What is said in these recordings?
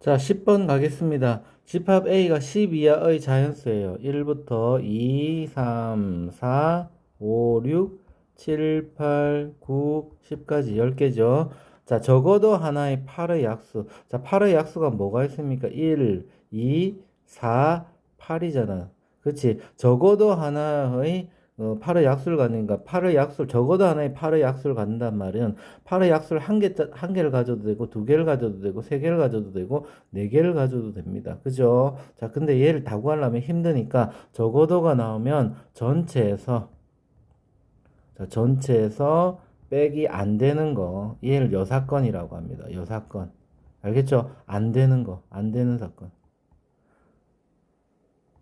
자, 10번 가겠습니다. 집합 A가 10 이하의 자연수예요. 1부터 2, 3, 4, 5, 6, 7, 8, 9, 10까지 10개죠. 자, 적어도 하나의 8의 약수. 자, 8의 약수가 뭐가 있습니까? 1, 2, 4, 8이잖아. 그치? 적어도 하나의 어, 8의 약수를 갖는가? 8의 약수, 적어도 하나의 8의 약수를 갖는단 말은 8의 약수를 한 개, 한 개를 가져도 되고, 두 개를 가져도 되고, 세 개를 가져도 되고, 네 개를 가져도 됩니다. 그죠? 자, 근데 얘를 다 구하려면 힘드니까 적어도가 나오면 전체에서, 자, 전체에서 빼기 안 되는 거, 얘를 여사건이라고 합니다. 여사건. 알겠죠? 안 되는 거, 안 되는 사건.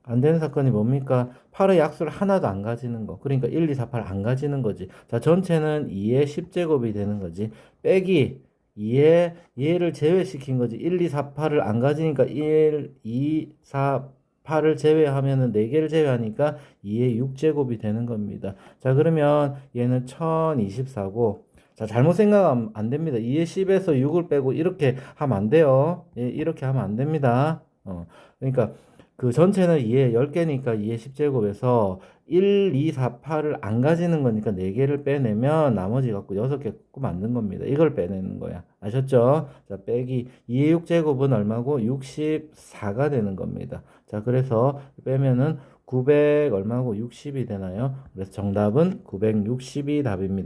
안 되는 사건이 뭡니까? 8의 약수를 하나도 안 가지는 거. 그러니까 1, 2, 4, 8 안 가지는 거지. 자, 전체는 2의 10제곱이 되는 거지. 빼기 2의 얘를 제외시킨 거지. 1, 2, 4, 8을 안 가지니까 1, 2, 4, 8을 제외하면은 4개를 제외하니까 2의 6제곱이 되는 겁니다. 자, 그러면 얘는 1024고 자, 잘못 생각하면 안 됩니다. 2의 10에서 6을 빼고 이렇게 하면 안 돼요. 예, 이렇게 하면 안 됩니다. 어, 그러니까 그 전체는 2의 10개니까 2의 10제곱에서 1, 2, 4, 8을 안 가지는 거니까 4개를 빼내면 나머지 갖고 6개 갖고 만든 겁니다. 이걸 빼내는 거야. 아셨죠? 자, 빼기 2의 6제곱은 얼마고? 64가 되는 겁니다. 자, 그래서 빼면은 900 얼마고? 60이 되나요? 그래서 정답은 960이 답입니다.